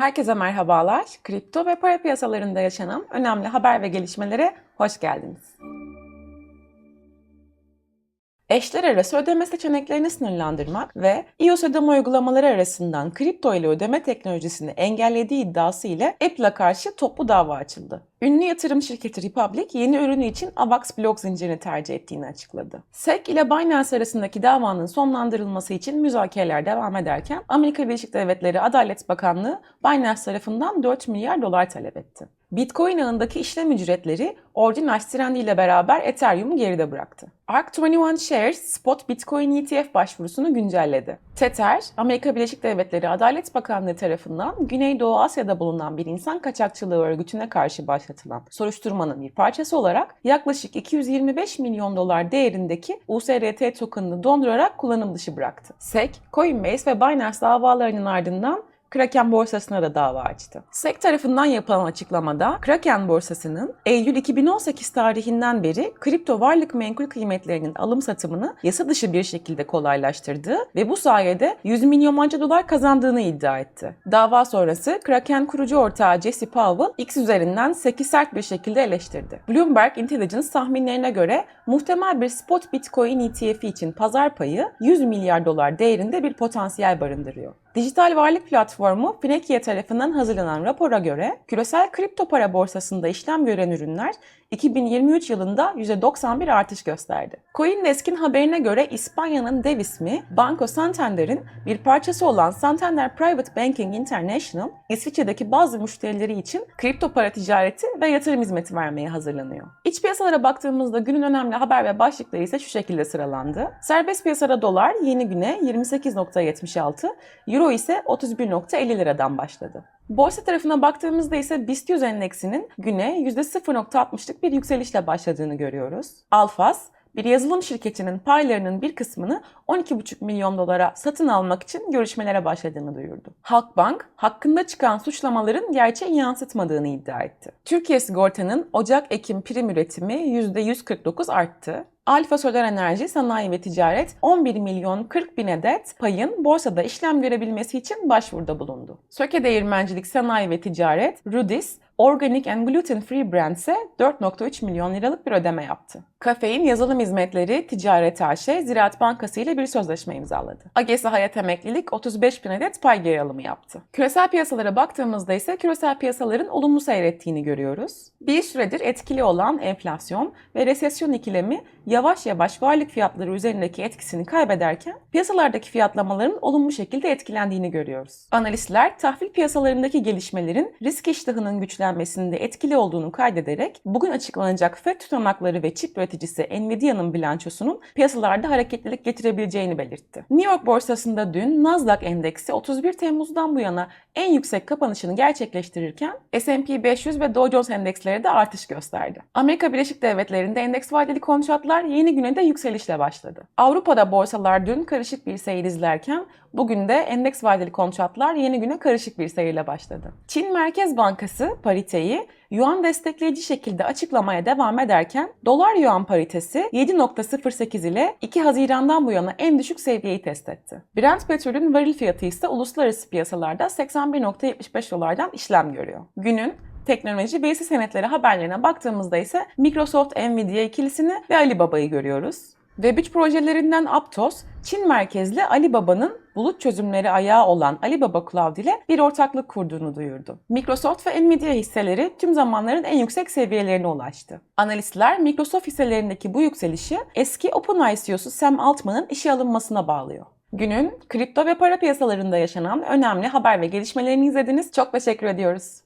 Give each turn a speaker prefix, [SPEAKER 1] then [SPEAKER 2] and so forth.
[SPEAKER 1] Herkese merhabalar. Kripto ve para piyasalarında yaşanan önemli haber ve gelişmelere hoş geldiniz. Eşler arası ödeme seçeneklerini sınırlandırmak ve iOS ödeme uygulamaları arasından kripto ile ödeme teknolojisini engellediği iddiası ile Apple'a karşı toplu dava açıldı. Ünlü yatırım şirketi Republic yeni ürünü için AVAX blok zincirini tercih ettiğini açıkladı. SEC ile Binance arasındaki davanın sonlandırılması için müzakereler devam ederken Amerika Birleşik Devletleri Adalet Bakanlığı Binance tarafından 4 milyar dolar talep etti. Bitcoin ağındaki işlem ücretleri Ordinals trendiyle beraber Ethereum'u geride bıraktı. ARK21 Shares spot Bitcoin ETF başvurusunu güncelledi. Tether, Amerika Birleşik Devletleri Adalet Bakanlığı tarafından Güneydoğu Asya'da bulunan bir insan kaçakçılığı örgütüne karşı başlatılan soruşturmanın bir parçası olarak yaklaşık 225 milyon dolar değerindeki USRT tokenını dondurarak kullanım dışı bıraktı. SEC, Coinbase ve Binance davalarının ardından Kraken borsasına da dava açtı. SEC tarafından yapılan açıklamada Kraken borsasının Eylül 2018 tarihinden beri kripto varlık menkul kıymetlerinin alım satımını yasa dışı bir şekilde kolaylaştırdığı ve bu sayede 100 milyonlarca dolar kazandığını iddia etti. Dava sonrası Kraken kurucu ortağı Jesse Powell X üzerinden 8 sert bir şekilde eleştirdi. Bloomberg Intelligence tahminlerine göre muhtemel bir spot Bitcoin ETF için pazar payı 100 milyar dolar değerinde bir potansiyel barındırıyor. Dijital varlık platformu Finekia tarafından hazırlanan rapora göre küresel kripto para borsasında işlem gören ürünler 2023 yılında %91 artış gösterdi. CoinDesk'in haberine göre İspanya'nın dev ismi Banco Santander'in bir parçası olan Santander Private Banking International, İsviçre'deki bazı müşterileri için kripto para ticareti ve yatırım hizmeti vermeye hazırlanıyor. İç piyasalara baktığımızda günün önemli haber ve başlıkları ise şu şekilde sıralandı. Serbest piyasada dolar yeni güne 28.76, Euro ise 31.50 liradan başladı. Borsa tarafına baktığımızda ise BIST 100 endeksinin güne %0.60'lık bir yükselişle başladığını görüyoruz. Alfas, bir yazılım şirketinin paylarının bir kısmını 12,5 milyon dolara satın almak için görüşmelere başladığını duyurdu. Halkbank, hakkında çıkan suçlamaların gerçeği yansıtmadığını iddia etti. Türkiye Sigorta'nın Ocak-Ekim prim üretimi %149 arttı. Alfa Solar Enerji Sanayi ve Ticaret 11 milyon 40 bin adet payın borsada işlem görebilmesi için başvuruda bulundu. Söke Değirmencilik Sanayi ve Ticaret, Rudis, Organic and Gluten Free Brand ise 4.3 milyon liralık bir ödeme yaptı. Kafein Yazılım Hizmetleri Ticaret AŞ Ziraat Bankası ile bir sözleşme imzaladı. Agesi Hayat Emeklilik 35 bin adet pay geri alımı yaptı. Küresel piyasalara baktığımızda ise küresel piyasaların olumlu seyrettiğini görüyoruz. Bir süredir etkili olan enflasyon ve resesyon ikilemi yavaş yavaş varlık fiyatları üzerindeki etkisini kaybederken piyasalardaki fiyatlamaların olumlu şekilde etkilendiğini görüyoruz. Analistler tahvil piyasalarındaki gelişmelerin risk iştahının güçlenmesinde etkili olduğunu kaydederek bugün açıklanacak FED tutanakları ve çip üreticisi Nvidia'nın bilançosunun piyasalarda hareketlilik getirebileceğini belirtti. New York borsasında dün Nasdaq endeksi 31 Temmuz'dan bu yana en yüksek kapanışını gerçekleştirirken S&P 500 ve Dow Jones endeksleri de artış gösterdi. Amerika Birleşik Devletleri'nde endeks vadeli kontratlar yeni güne de yükselişle başladı. Avrupa'da borsalar dün karışık bir seyir izlerken bugün de endeks vadeli kontratlar yeni güne karışık bir seyirle başladı. Çin Merkez Bankası pariteyi yuan destekleyici şekilde açıklamaya devam ederken dolar yuan paritesi 7.08 ile 2 Haziran'dan bu yana en düşük seviyeyi test etti. Brent petrolün varil fiyatı ise uluslararası piyasalarda 81.75 dolardan işlem görüyor. Günün teknoloji ve hisse senetleri haberlerine baktığımızda ise Microsoft, Nvidia ikilisini ve Alibaba'yı görüyoruz. Web3 projelerinden Aptos, Çin merkezli Alibaba'nın bulut çözümleri ayağı olan Alibaba Cloud ile bir ortaklık kurduğunu duyurdu. Microsoft ve Nvidia hisseleri tüm zamanların en yüksek seviyelerine ulaştı. Analistler Microsoft hisselerindeki bu yükselişi eski OpenAI CEO'su Sam Altman'ın işe alınmasına bağlıyor. Günün kripto ve para piyasalarında yaşanan önemli haber ve gelişmelerini izlediniz. Çok teşekkür ediyoruz.